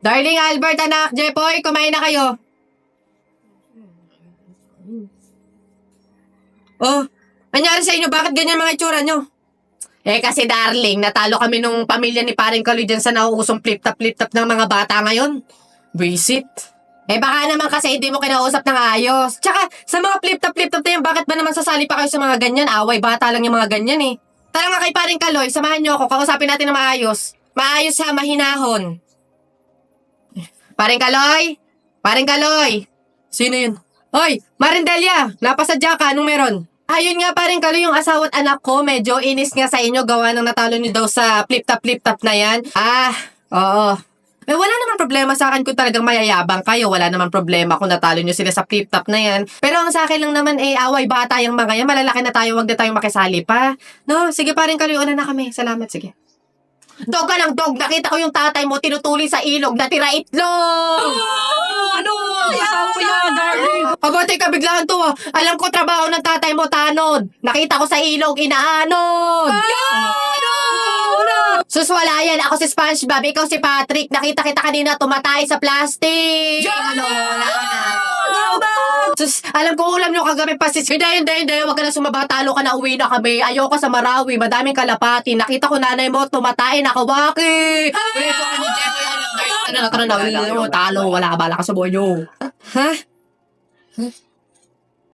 Darling Albert, anak, Jepoy, kumain na kayo. Oh, anyari sa inyo? Bakit ganyan mga itsura nyo? Eh kasi darling, natalo kami nung pamilya ni paring Kaloy dyan sa nauusong flip-top-flip-top ng mga bata ngayon. Visit. Eh baka naman kasi hindi mo kinausap ng ayos. Tsaka sa mga flip-top-flip-top na yan, bakit ba naman sasali pa kayo sa mga ganyan? Away, bata lang yung mga ganyan eh. Tara nga kay paring Kaloy, samahan nyo ako, kausapin natin ng maayos. Maayos ha, mahinahon. Paring Kaloy? Paring Kaloy? Sino yun? Hoy, Marindelia, napasadya ka, anong meron? Ayun nga paring Kaloy, yung asawa at anak ko, medyo inis nga sa inyo, gawa ng natalo niyo daw sa flip-top-flip-top na yan. Ah, oo. Eh, wala naman problema sa akin kung talagang mayayabang kayo. Wala naman problema kung natalo nyo sila sa flip-top na yan. Pero ang sa akin lang naman, eh, away bata yung mga yan. Malalaki na tayo, wag na tayong makisali pa. No, sige paring Kaloy, una na kami. Salamat, sige. Dog ka ng dog. Nakita ko yung tatay mo tinutuli sa ilog na tira itlog. Ano? Asawa ko yan, darling. Abante ka biglaan to ah. Alam ko trabaho ng tatay mo tanod. Nakita ko sa ilog, inaanod. Sus, wala yan. Ako si SpongeBob, ikaw si Patrick. Nakita kita kanina tumatay sa plastic. Ano. Sus, alam ko ulam nyo kagabi pa sis. Hindi, hindi, hindi. Huwag ka na sumaba. Talo ka na uwi na kami. Ayoko sa Marawi. Madaming kalapati. Nakita ko nanay mo tumatay. Nakawaki. Preso ka ni Jeffrey. Ano, na, tara na. Talo, wala ka bala ka sa buhay nyo. Ha?